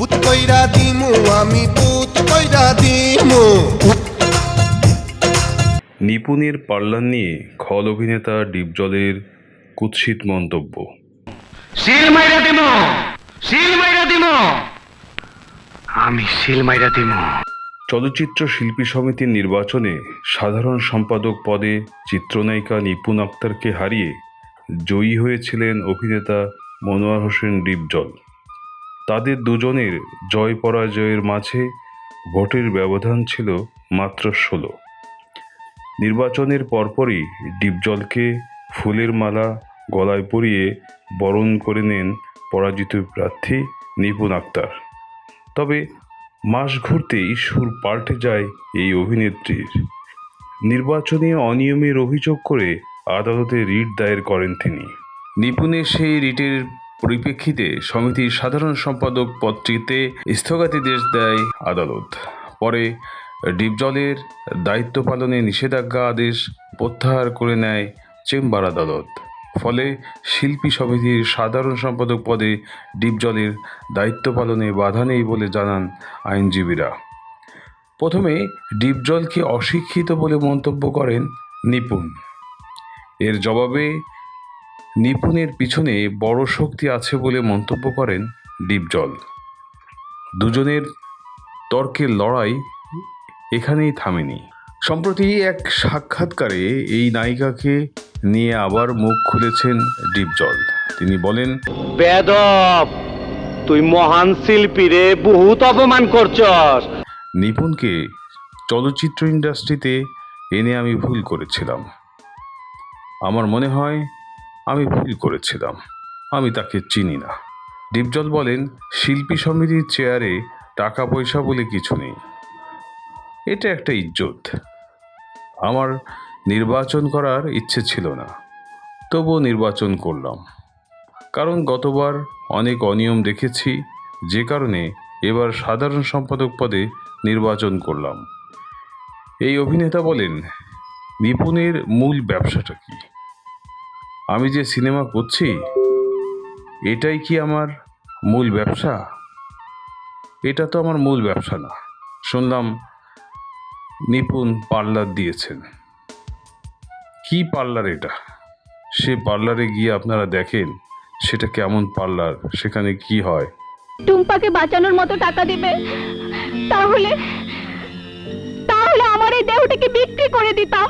পুত কইরা দিমু আমি পুত কইরা দিমু। নিপুণের পার্লার নিয়ে খল অভিনেতা ডিপজলের কুৎসিত মন্তব্য। সিল মাইরা দিমু সিল মাইরা দিমু আমি সিল মাইরা দিমু। চলচ্চিত্র শিল্পী সমিতির নির্বাচনে সাধারণ সম্পাদক পদে চিত্রনায়িকা নিপুণ আক্তারকে হারিয়ে জয়ী হয়েছিলেন অভিনেতা মনোয়ার হোসেন ডিপজল। তাদের দুজনের জয় পরাজয়ের মাঝে ভোটের ব্যবধান ছিল মাত্র ষোলো। নির্বাচনের পরপরই ডিপজলকে ফুলের মালা গলায় পরিয়ে বরণ করে নেন পরাজিত প্রার্থী নিপুণ আক্তার। তবে মাস ঘুরতেই সুর পাল্টে যায় এই অভিনেত্রীর। নির্বাচনে অনিয়মের অভিযোগ করে আদালতে রিট দায়ের করেন তিনি। নিপুণের সেই রিটের পরিপ্রেক্ষিতে সমিতির সাধারণ সম্পাদক পদটিতে স্থগিতাদেশ দেয় আদালত। পরে ডিপজলের দায়িত্ব পালনে নিষেধাজ্ঞা আদেশ প্রত্যাহার করে নেয় চেম্বার আদালত। ফলে শিল্পী সমিতির সাধারণ সম্পাদক পদে ডিপজলের দায়িত্ব পালনে বাধা নেই বলে জানান আইনজীবীরা। প্রথমে ডিপজলকে অশিক্ষিত বলে মন্তব্য করেন নিপুণ। এর জবাবে নিপুণের পিছনে বড় শক্তি আছে বলে মন্তব্য করেন ডিপজল। দুজনের তর্কের লড়াই এখানেই থামেনি। সম্প্রতি এক সাক্ষাৎকারে এই নায়িকাকে নিয়ে আবার মুখ খুলেছেন ডিপজল। তিনি বলেন বেদব তুই মহান শিল্পী রে বহুত অপমান করছস। নিপুণকে চলচ্চিত্র ইন্ডাস্ট্রিতে এনে আমি ভুল করেছিলাম। আমার মনে হয় আমি ভুল করেছিলাম। আমি তাকে চিনি না। দীপজল বলেন, শিল্পী সমিতির চেয়ারে টাকা পয়সা বলে কিছু নেই। এটা একটা ইজ্জত। আমার নির্বাচন করার ইচ্ছে ছিল না। তবুও নির্বাচন করলাম। কারণ গতবার অনেক অনিয়ম দেখেছি। যে কারণে এবার সাধারণ সম্পাদক পদে নির্বাচন করলাম। এই অভিনেতা বলেন, নিপুণের মূল ব্যবসাটা কি? আমি যে সিনেমা করছি, এটাই কি আমার মূল ব্যবসা? এটা তো আমার মূল ব্যবসা না। শুনলাম নিপুণ পার্লার দিয়েছেন। কি পার্লার এটা? সে পার্লারে গিয়ে আপনারা দেখেন সেটা কেমন পার্লার, সেখানে কি হয়। টুম্পাকে বাঁচানোর মতো টাকা দিবে, তাহলে তাহলে আমার এই দেহটাকে বিক্রি করে দিতাম।